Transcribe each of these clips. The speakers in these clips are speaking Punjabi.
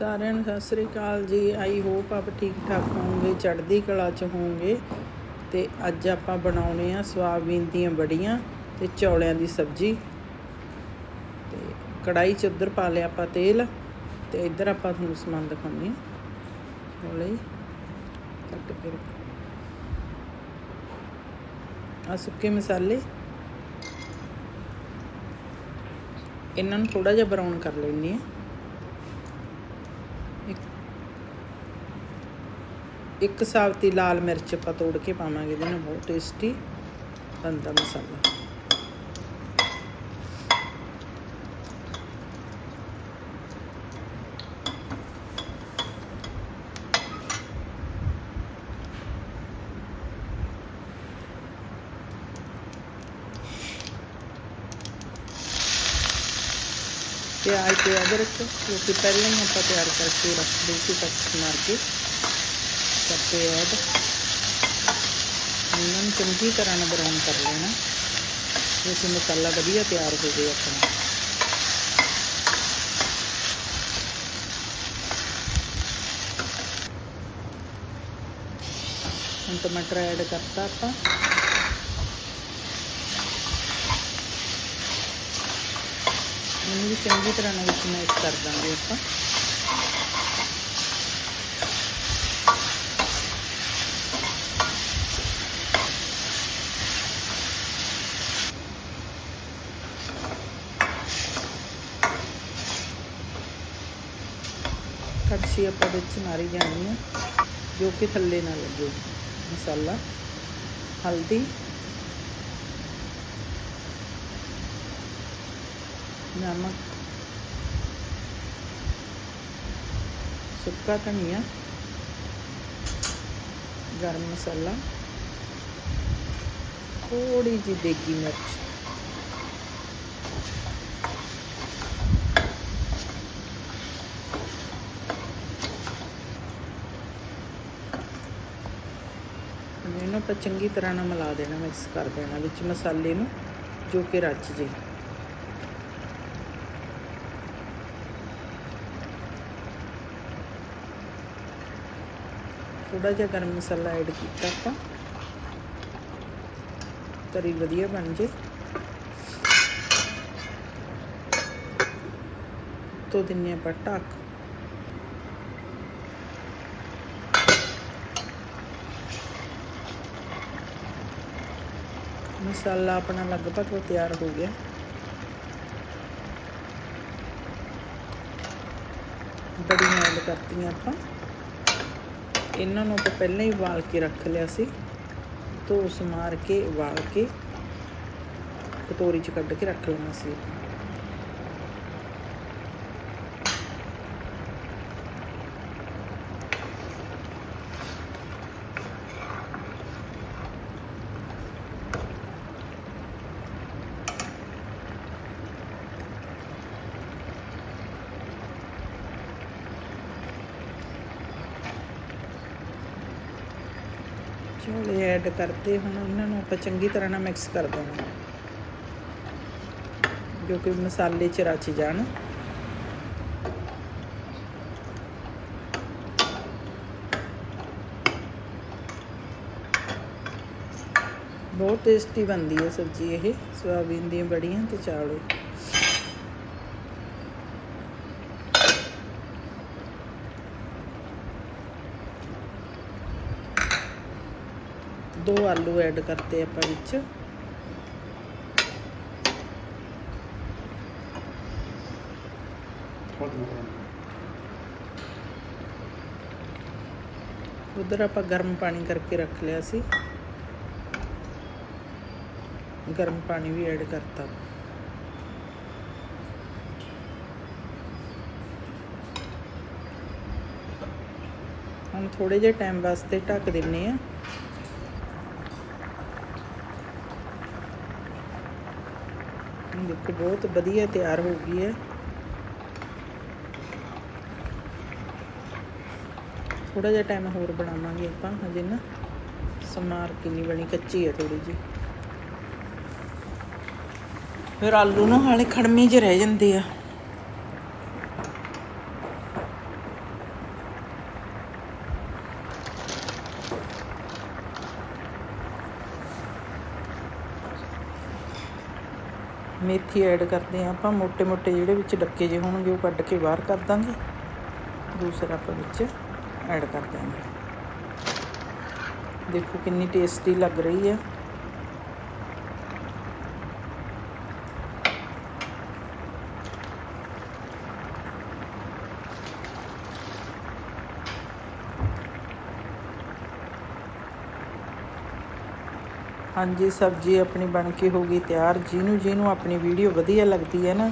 ਸਾਰਿਆਂ ਨੂੰ ਸਤਿ ਸ੍ਰੀ ਅਕਾਲ ਜੀ। ਆਈ ਹੋਪ ਆਪ ਠੀਕ ਠਾਕ ਹੋਵੋਗੇ, ਚੜ੍ਹਦੀ ਕਲਾ ਚ ਹੋਵੋਗੇ। ਤੇ ਅੱਜ ਆਪਾਂ ਬਣਾਉਣੇ ਆ ਸਵਾਬੀਨ ਦੀਆਂ ਬੜੀਆਂ ਤੇ ਚੌਲਿਆਂ ਦੀ ਸਬਜ਼ੀ। ਤੇ ਕੜਾਈ ਚ ਉੱਧਰ ਪਾ ਲਿਆ ਆਪਾਂ ਤੇਲ ਤੇ ਇੱਧਰ ਆਪਾਂ ਤੁਹਾਨੂੰ ਸਮਾਨ ਦਿਖਾਉਂਦੇ ਹਾਂ ਹੌਲੀ ਕੱਟ ਕੇ ਆ ਸੁੱਕੇ ਮਸਾਲੇ। ਇਹਨਾਂ ਨੂੰ ਥੋੜਾ ਜਿਹਾ ਬਰਾਊਨ ਕਰ ਲੈਣੀ ਆ ਇੱਕ ਸਾਬਤੀ ਲਾਲ ਮਿਰਚ ਆਪਾਂ ਤੋੜ ਕੇ ਪਾਵਾਂਗੇ, ਇਹਦੇ ਨਾਲ ਬਹੁਤ ਟੇਸਟੀ ਬਣਦਾ ਮਸਾਲਾ। ਪਿਆਜ਼ ਤੇ ਅਦਰਕ, ਜੋ ਕਿ ਪਹਿਲਾਂ ਹੀ ਆਪਾਂ ਤਿਆਰ ਕਰਕੇ ਰੱਖ ਲਈ ਸੀ, ਕੱਟ ਮਾਰ ਕੇ। ਕਰਦੇ ਐਡ ਇਹਨਾਂ ਚੰਗੀ ਤਰ੍ਹਾਂ ਨਾਲ ਬਰਾਊਨ ਕਰ ਲੈਣਾ। ਜਿਸ ਮਸਾਲਾ ਵਧੀਆ ਤਿਆਰ ਹੋ ਜਾਏ ਆਪਣਾ। ਹੁਣ ਟਮਾਟਰ ਐਡ ਕਰਤਾ ਆਪਾਂ। ਇਹਨੂੰ ਵੀ ਚੰਗੀ ਤਰ੍ਹਾਂ ਨਾਲ ਵਿੱਚ ਮਿਕਸ ਕਰ ਦਾਂਗੇ ਆਪਾਂ। ਕੜਛੀ ਆਪਾਂ ਵਿੱਚ ਮਾਰੀ ਜਾਣੀ ਹੈ ਜੋ ਕਿ ਥੱਲੇ ਨਾ ਲੱਗੇ ਮਸਾਲਾ, ਹਲਦੀ, ਨਮਕ, ਸੁੱਕਾ ਧਨੀਆ, ਗਰਮ ਮਸਾਲਾ ਥੋੜੀ ਜਿਹੀ ਦੇਗੀ ਮਿਰਚ। ਇਹਨੂੰ ਆਪਾਂ ਚੰਗੀ ਤਰ੍ਹਾਂ ਨਾਲ ਮਿਲਾ ਦੇਣਾ ਮਿਕਸ ਕਰ ਦੇਣਾ ਵਿੱਚ ਮਸਾਲੇ ਨੂੰ, ਜੋ ਕਿ ਰਚ ਜੇ। ਥੋੜਾ ਜਿਹਾ ਗਰਮ ਮਸਾਲਾ ਐਡ ਕੀਤਾ ਆਪਾਂ। ਤਰੀ ਵਧੀਆ ਬਣ ਜੇ। ਤੋ ਦਿੰਨੇ ਆਪਾਂ ਢੱਕ। ਮਸਾਲਾ ਆਪਣਾ ਲਗਭਗ ਤਿਆਰ ਹੋ ਗਿਆ। ਬੜੀਆਂ ਐਡ ਕਰਤੀਆਂ ਆਪਾਂ। ਇਹਨਾਂ ਨੂੰ ਆਪਾਂ ਪਹਿਲਾਂ ਹੀ ਉਬਾਲ ਕੇ ਰੱਖ ਲਿਆ ਸੀ। ਧੋ ਮਾਰ ਕੇ, ਉਬਾਲ ਕੇ, ਕਟੋਰੀ 'ਚ ਕੱਢ ਕੇ ਰੱਖ ਲੈਣਾ ਸੀ ਚੌਲੇ ਐਡ ਕਰਤੇ ਹੁਣ ਇਹਨਾਂ ਨੂੰ ਆਪਾਂ ਚੰਗੀ ਤਰ੍ਹਾਂ ਨਾਲ ਮਿਕਸ ਕਰ ਦੇਣਾ। ਜੋ ਕਿ ਮਸਾਲੇ 'ਚ ਰਚ ਜਾਣ। ਬਹੁਤ ਟੇਸਟੀ ਬਣਦੀ ਹੈ ਸਬਜ਼ੀ ਇਹ ਸੋਆਬੀਨ ਦੀਆਂ ਬੜੀਆਂ ਤੇ ਚਾਵਲ। ਦੋ ਆਲੂ ਐਡ ਕਰਤੇ ਆਪਾਂ ਵਿੱਚ। ਉਧਰ ਆਪਾਂ ਗਰਮ ਪਾਣੀ ਕਰਕੇ ਰੱਖ ਲਿਆ ਸੀ। ਗਰਮ ਪਾਣੀ ਵੀ ਐਡ ਕਰਤਾ। ਹੁਣ ਥੋੜੇ ਜਿਹੇ ਟਾਈਮ ਵਾਸਤੇ ਢੱਕ ਦਿੰਨੇ ਆ। ਦੇਖੋ ਬਹੁਤ ਵਧੀਆ ਤਿਆਰ ਹੋ ਗਈ ਹੈ। ਥੋੜਾ ਜਿਹਾ ਟਾਈਮ ਹੋਰ ਬਣਾਵਾਂਗੇ ਆਪਾਂ, ਹਜੇ ਨਾ ਸਮਾਰ ਕੇ ਨਹੀਂ ਬਣੀ, ਕੱਚੀ ਹੈ ਥੋੜੀ ਜੀ ਫਿਰ ਆਲੂ ਨਾ ਹਾਲੇ ਖੜਮੇ 'ਚ ਰਹਿ ਜਾਂਦੇ ਆ। ਮੇਥੀ ਐਡ ਕਰਦੇ ਆ ਆਪਾਂ ਮੋٹے-ਮੋٹے ਜਿਹੜੇ ਵਿੱਚ ਡੱਕੇ ਜੇ ਹੋਣਗੇ ਉਹ ਕੱਢ ਕੇ ਬਾਹਰ ਕਰ ਦਾਂਗੇ। ਦੂਸਰਾ ਆਪਾਂ ਵਿੱਚ ਐਡ ਕਰ ਦਾਂਗੇ ਦੇਖੋ ਕਿੰਨੀ ਟੇਸਟੀ ਲੱਗ ਰਹੀ ਹੈ। ਹਾਂਜੀ, ਸਬਜ਼ੀ ਆਪਣੀ ਬਣ ਕੇ ਹੋ ਗਈ ਤਿਆਰ। ਜਿਹਨੂੰ ਜਿਹਨੂੰ ਆਪਣੀ ਵੀਡੀਓ ਵਧੀਆ ਲੱਗਦੀ ਹੈ ਨਾ,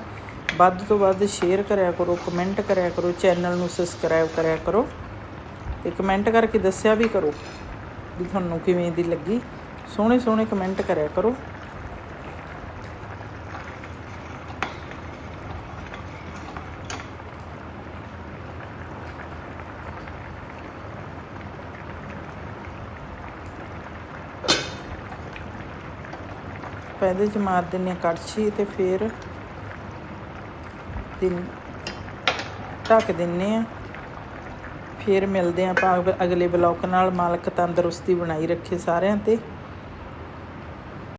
ਵੱਧ ਤੋਂ ਵੱਧ ਸ਼ੇਅਰ ਕਰਿਆ ਕਰੋ ਕਮੈਂਟ ਕਰਿਆ ਕਰੋ ਚੈਨਲ ਨੂੰ ਸਬਸਕ੍ਰਾਈਬ ਕਰਿਆ ਕਰੋ ਤੇ ਕਮੈਂਟ ਕਰਕੇ ਦੱਸਿਆ ਵੀ ਕਰੋ ਵੀ ਤੁਹਾਨੂੰ ਕਿਵੇਂ ਦੀ ਲੱਗੀ। ਸੋਹਣੇ ਸੋਹਣੇ ਕਮੈਂਟ ਕਰਿਆ ਕਰੋ। ਪਹਿਲੇ ਚ ਮਾਰ ਦਿੰਨੇ ਆ ਕੜਛੀ ਤੇ ਫਿਰ ਦਿਨ ਢੱਕ ਦਿੰਨੇ ਆ। ਫਿਰ ਮਿਲਦੇ ਆ ਆਪਾਂ ਅਗਲੇ ਬਲੌਕ ਨਾਲ ਮਾਲਕ ਤੰਦਰੁਸਤੀ ਬਣਾਈ ਰੱਖੇ ਸਾਰਿਆਂ ਤੇ।